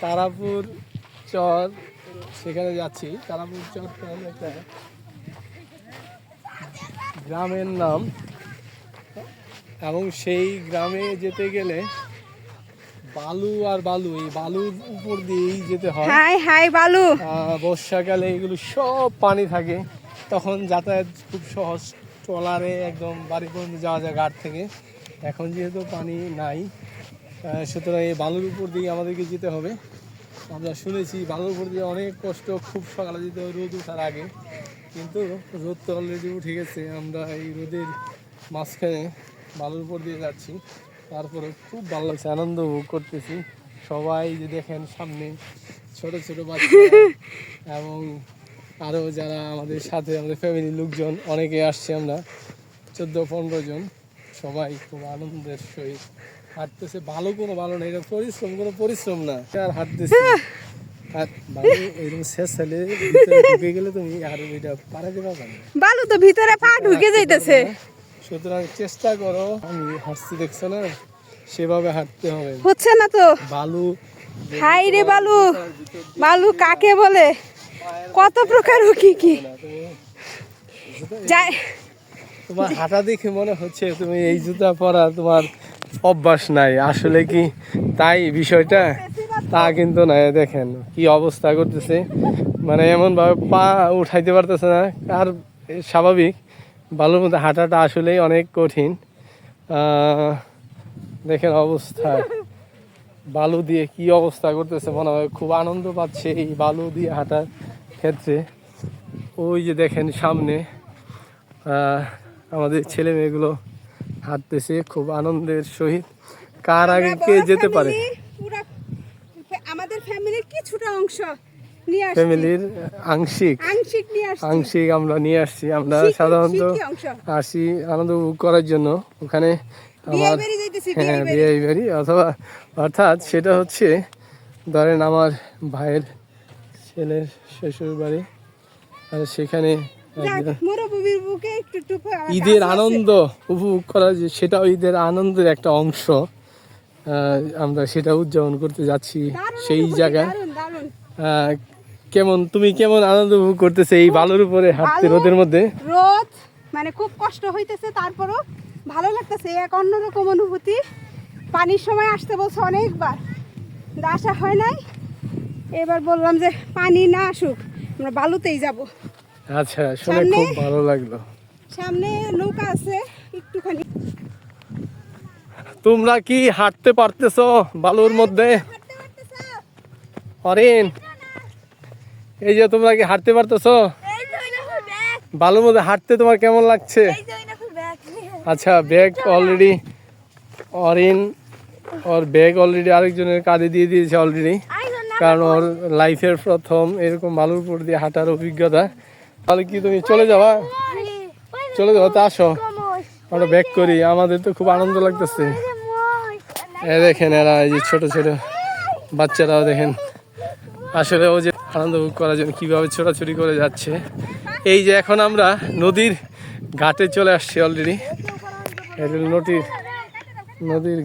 তারাপুর চর সেখানে যাচ্ছি। তারাপুর হলো একটা গ্রামের নাম। এবং সেই গ্রামে যেতে গেলে বালু আর বালু এই বালুর উপর দিয়েই যেতে হয়। হাই হাই বালু। বর্ষাকালে এগুলো সব পানি থাকে। তখন যাতায়াত খুব সহজ। ট্রলারে একদম বাড়ি পর্যন্ত যাওয়া যায় ঘাট থেকে। এখন যেহেতু পানি নাই সুতরাং এই বালুর উপর দিয়ে আমাদেরকে যেতে হবে। আমরা শুনেছি বালুর উপর দিয়ে অনেক কষ্ট খুব সকালে যেতে হবে রোদ ওঠার আগে। কিন্তু রোদ তো অলরেডি উঠে গেছে আমরা এই রোদের মাঝখানে বালুর উপর দিয়ে যাচ্ছি। তারপরে খুব ভালো লাগছে আনন্দ উপভোগ করতেছি। সবাই যে দেখেন সামনে ছোট ছোট বাচ্চা এবং আরও যারা আমাদের সাথে আমাদের ফ্যামিলির লোকজন অনেকে আসছে আমরা চোদ্দ পনেরো জন। সবাই খুব আনন্দের সহিত। হাঁটতেছে ভালো কোনো ভালো না এটা পরিশ্রম কোনো পরিশ্রম না। আর হাঁটতেছে বালু তো ভিতরে পা ঢুকে যাইতেছে। সুতরাং চেষ্টা করো আমি হাঁটছি দেখছ না? সেভাবে হাঁটতে হবে। হচ্ছে না তো? বালু হাই রে বালু। বালু কাকে বলে? কত প্রকার ও কি কি? যাই। তোমার হাঁটা দেখে মনে হচ্ছে তুমি এই জুতা পরা তোমার অভ্যাস নাই। আসলে কি তাই বিষয়টা? তা কিন্তু না দেখেন কি অবস্থা করতেছে। মানে এমন ভাবে পা উঠাইতে পারতেছে না, আর স্বাভাবিক। বালুর মধ্যে হাঁটাটা আসলেই অনেক কঠিন। দেখেন অবস্থা। বালু দিয়ে কি অবস্থা করতেছে মনে হয়, খুব আনন্দ পাচ্ছে এই বালু দিয়ে হাঁটার ক্ষেত্রে। ওই যে দেখেন সামনে আমাদের ছেলে মেয়েগুলো হাঁটতেছে খুব আনন্দের সহিত। কার আগে কে যেতে পারে? আমাদের ফ্যামিলির কিছুটা অংশ? ফ্যামিলির আংশিক। আংশিক নিয়ে আসছি। আংশিক আমরা নিয়ে আসছি। আমরা সাধারণত আসি আনন্দ উপভোগ করার জন্য। ওখানে আমার হ্যাঁ বিয়ে বাড়ি। অথবা অর্থাৎ সেটা হচ্ছে ধরেন আমার ভাইয়ের ছেলের শ্বশুর বাড়ি আর সেখানে ঈদের আনন্দ উপভোগ করা যে সেটাও ঈদের আনন্দের একটা অংশ। আমরা সেটা উদযাপন করতে যাচ্ছি সেই জায়গায়। কেমন তুমি কেমন আনন্দ উপভোগ করতেছে এই বালুর উপরে হাঁটতে রোদের মধ্যে? রোদ মানে খুব কষ্ট হইতেছে তারপরও ভালো লাগতেছে। এক অন্যরকম অনুভূতি। পানির সময় আসতে বলছে অনেকবার আসা হয় নাই। এবার বললাম যে পানি না আসুক আমরা বালুতেই যাব। আচ্ছা শুনে খুব ভালো লাগল। সামনে নৌকা আছে একটুখানি। তোমরা কি হাঁটতে পারতেছো বালুর মধ্যে? পারতেছো? হরিণ এই যে তোমরা কি হাঁটতে পারতেছো? বালুর মধ্যে হাঁটতে তোমার কেমন লাগছে? আচ্ছা ব্যাগ অলরেডি অরিন ওর ব্যাগ অলরেডি আরেকজনের কাঁধে দিয়ে দিয়েছে অলরেডি কারণ ওর লাইফের প্রথম এরকম বালুর উপর দিয়ে হাঁটার অভিজ্ঞতা। তাহলে কি তুমি চলে যাবা? চলে যাব, তা আসো। আমরা ব্যাক করি, আমাদের তো খুব আনন্দ লাগতেছে। এ দেখেন এরা, এই যে ছোট ছোট বাচ্চারাও দেখেন। আসলে ও যে আনন্দ উপভোগ করার জন্য কীভাবে ছোটাছুটি করে যাচ্ছে। এই যে এখন আমরা নদীর ঘাটে চলে আসছি অলরেডি নদীর নদীর